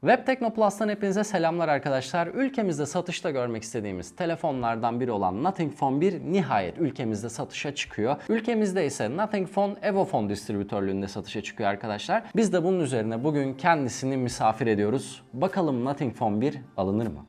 Web Teknoplus'tan hepinize selamlar arkadaşlar. Ülkemizde satışta görmek istediğimiz telefonlardan biri olan Nothing Phone 1 nihayet ülkemizde satışa çıkıyor. Ülkemizde ise Nothing Phone Evofone distribütörlüğünde satışa çıkıyor arkadaşlar. Biz de bunun üzerine bugün kendisini misafir ediyoruz. Bakalım Nothing Phone 1 alınır mı?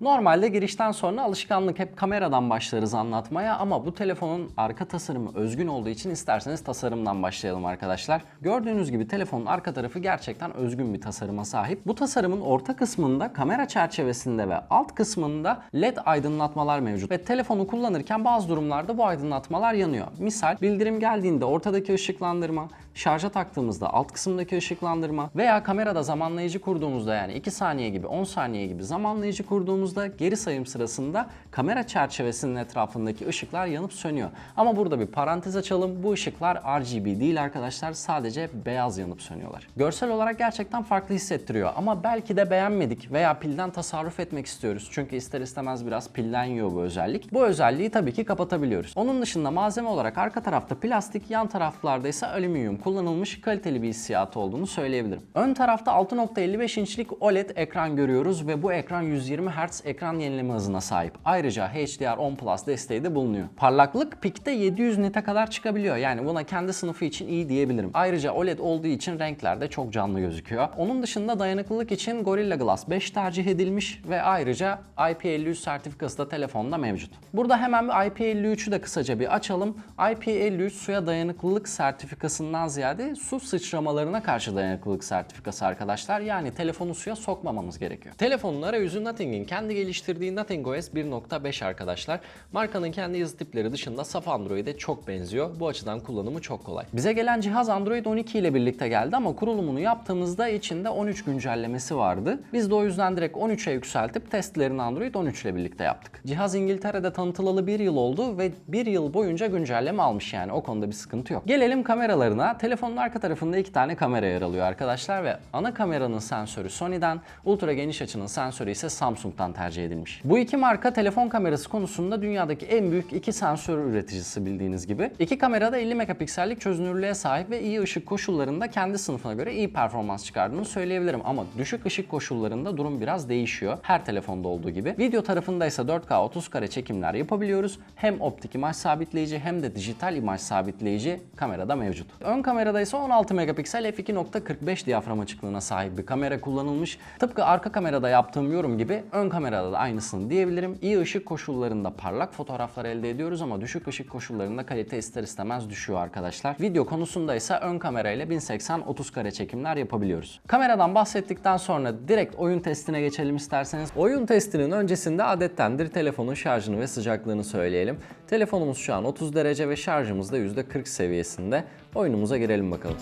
Normalde girişten sonra alışkanlık hep kameradan başlarız anlatmaya ama bu telefonun arka tasarımı özgün olduğu için isterseniz tasarımdan başlayalım arkadaşlar. Gördüğünüz gibi telefonun arka tarafı gerçekten özgün bir tasarıma sahip. Bu tasarımın orta kısmında kamera çerçevesinde ve alt kısmında led aydınlatmalar mevcut ve telefonu kullanırken bazı durumlarda bu aydınlatmalar yanıyor. Misal bildirim geldiğinde ortadaki ışıklandırma, şarja taktığımızda alt kısımdaki ışıklandırma veya kamerada zamanlayıcı kurduğumuzda yani 2 saniye gibi 10 saniye gibi zamanlayıcı kurduğumuzda geri sayım sırasında kamera çerçevesinin etrafındaki ışıklar yanıp sönüyor. Ama burada bir parantez açalım. Bu ışıklar RGB değil arkadaşlar. Sadece beyaz yanıp sönüyorlar. Görsel olarak gerçekten farklı hissettiriyor ama belki de beğenmedik veya pilden tasarruf etmek istiyoruz. Çünkü ister istemez biraz pilden yiyor bu özellik. Bu özelliği tabii ki kapatabiliyoruz. Onun dışında malzeme olarak arka tarafta plastik, yan taraflarda ise alüminyum kullanılmış kaliteli bir hissiyatı olduğunu söyleyebilirim. Ön tarafta 6.55 inçlik OLED ekran görüyoruz ve bu ekran 120 Hz ekran yenileme hızına sahip. Ayrıca HDR10 Plus desteği de bulunuyor. Parlaklık pikte 700 nite kadar çıkabiliyor. Yani buna kendi sınıfı için iyi diyebilirim. Ayrıca OLED olduğu için renkler de çok canlı gözüküyor. Onun dışında dayanıklılık için Gorilla Glass 5 tercih edilmiş ve ayrıca IP53 sertifikası da telefonda mevcut. Burada hemen bir IP53'ü de kısaca bir açalım. IP53 suya dayanıklılık sertifikasından ziyade su sıçramalarına karşı dayanıklılık sertifikası arkadaşlar. Yani telefonu suya sokmamamız gerekiyor. Telefonun arayüzü Nothing'in kendi geliştirdiği Nothing OS 1.5 arkadaşlar. Markanın kendi yazı tipleri dışında saf Android'e çok benziyor. Bu açıdan kullanımı çok kolay. Bize gelen cihaz Android 12 ile birlikte geldi ama kurulumunu yaptığımızda içinde 13 güncellemesi vardı. Biz de o yüzden direkt 13'e yükseltip testlerini Android 13 ile birlikte yaptık. Cihaz İngiltere'de tanıtılalı bir yıl oldu ve bir yıl boyunca güncelleme almış yani o konuda bir sıkıntı yok. Gelelim kameralarına. Telefonun arka tarafında iki tane kamera yer alıyor arkadaşlar ve ana kameranın sensörü Sony'den, ultra geniş açının sensörü ise Samsung'dan tercih edilmiş. Bu iki marka telefon kamerası konusunda dünyadaki en büyük iki sensör üreticisi bildiğiniz gibi. İki kamera da 50 megapiksellik çözünürlüğe sahip ve iyi ışık koşullarında kendi sınıfına göre iyi performans çıkardığını söyleyebilirim ama düşük ışık koşullarında durum biraz değişiyor. Her telefonda olduğu gibi. Video tarafında ise 4K 30 kare çekimler yapabiliyoruz. Hem optik imaj sabitleyici hem de dijital imaj sabitleyici kamerada mevcut. Ön kamerada ise 16 megapiksel f2.45 diyafram açıklığına sahip bir kamera kullanılmış. Tıpkı arka kamerada yaptığım yorum gibi ön kamerada da aynısını diyebilirim. İyi ışık koşullarında parlak fotoğraflar elde ediyoruz ama düşük ışık koşullarında kalite ister istemez düşüyor arkadaşlar. Video konusunda ise ön kamerayla 1080 30 kare çekimler yapabiliyoruz. Kameradan bahsettikten sonra direkt oyun testine geçelim isterseniz. Oyun testinin öncesinde adettendir telefonun şarjını ve sıcaklığını söyleyelim. Telefonumuz şu an 30 derece ve şarjımız da %40 seviyesinde. Oyunumuza girelim bakalım.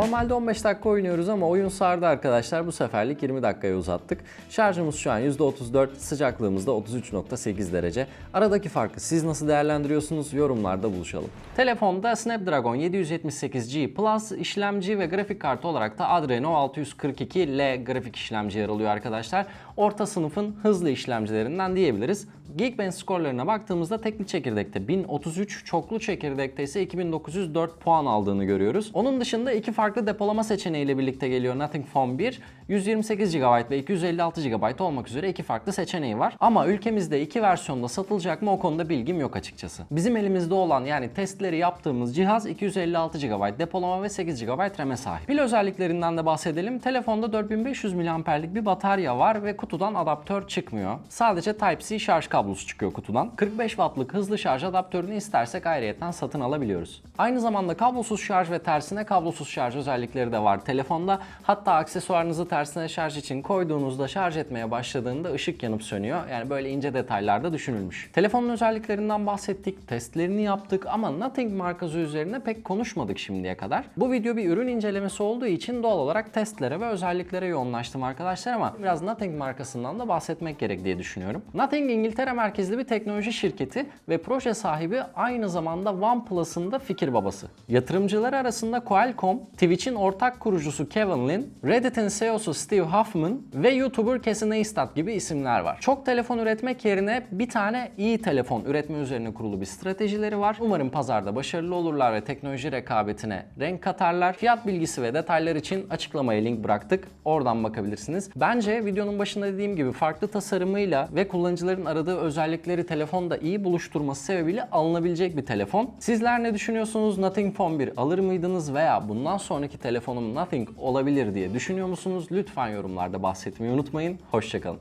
Normalde 15 dakika oynuyoruz ama oyun sardı arkadaşlar. Bu seferlik 20 dakikaya uzattık. Şarjımız şu an %34, sıcaklığımız da 33.8 derece. Aradaki farkı siz nasıl değerlendiriyorsunuz? Yorumlarda buluşalım. Telefonda Snapdragon 778G Plus işlemci ve grafik kartı olarak da Adreno 642L grafik işlemci yer alıyor arkadaşlar. Orta sınıfın hızlı işlemcilerinden diyebiliriz. Geekbench skorlarına baktığımızda tekli çekirdekte 1033, çoklu çekirdekte ise 2904 puan aldığını görüyoruz. Onun dışında iki farklı depolama seçeneğiyle birlikte geliyor Nothing Phone 1. 128 GB ve 256 GB olmak üzere iki farklı seçeneği var. Ama ülkemizde iki versiyonda satılacak mı o konuda bilgim yok açıkçası. Bizim elimizde olan yani testleri yaptığımız cihaz 256 GB depolama ve 8 GB RAM'e sahip. Pil özelliklerinden de bahsedelim. Telefonda 4500 mAh'lik bir batarya var ve kutudan adaptör çıkmıyor. Sadece Type-C şarj kablosu çıkıyor kutudan. 45 wattlık hızlı şarj adaptörünü istersek ayrıyeten satın alabiliyoruz. Aynı zamanda kablosuz şarj ve tersine kablosuz şarj özellikleri de var telefonda. Hatta aksesuarınızı tercih tersine şarj için koyduğunuzda şarj etmeye başladığında ışık yanıp sönüyor. Yani böyle ince detaylarda düşünülmüş. Telefonun özelliklerinden bahsettik, testlerini yaptık ama Nothing markası üzerine pek konuşmadık şimdiye kadar. Bu video bir ürün incelemesi olduğu için doğal olarak testlere ve özelliklere yoğunlaştım arkadaşlar ama biraz Nothing markasından da bahsetmek gerek diye düşünüyorum. Nothing İngiltere merkezli bir teknoloji şirketi ve proje sahibi aynı zamanda OnePlus'ın da fikir babası. Yatırımcıları arasında Qualcomm, Twitch'in ortak kurucusu Kevin Lin, Reddit'in CEO'su Steve Huffman ve YouTuber Casey Neistat gibi isimler var. Çok telefon üretmek yerine bir tane iyi telefon üretme üzerine kurulu bir stratejileri var. Umarım pazarda başarılı olurlar ve teknoloji rekabetine renk katarlar. Fiyat bilgisi ve detaylar için açıklamaya link bıraktık. Oradan bakabilirsiniz. Bence videonun başında dediğim gibi farklı tasarımıyla ve kullanıcıların aradığı özellikleri telefonda iyi buluşturması sebebiyle alınabilecek bir telefon. Sizler ne düşünüyorsunuz? Nothing Phone 1 alır mıydınız veya bundan sonraki telefonum Nothing olabilir diye düşünüyor musunuz? Lütfen yorumlarda bahsetmeyi unutmayın. Hoşçakalın.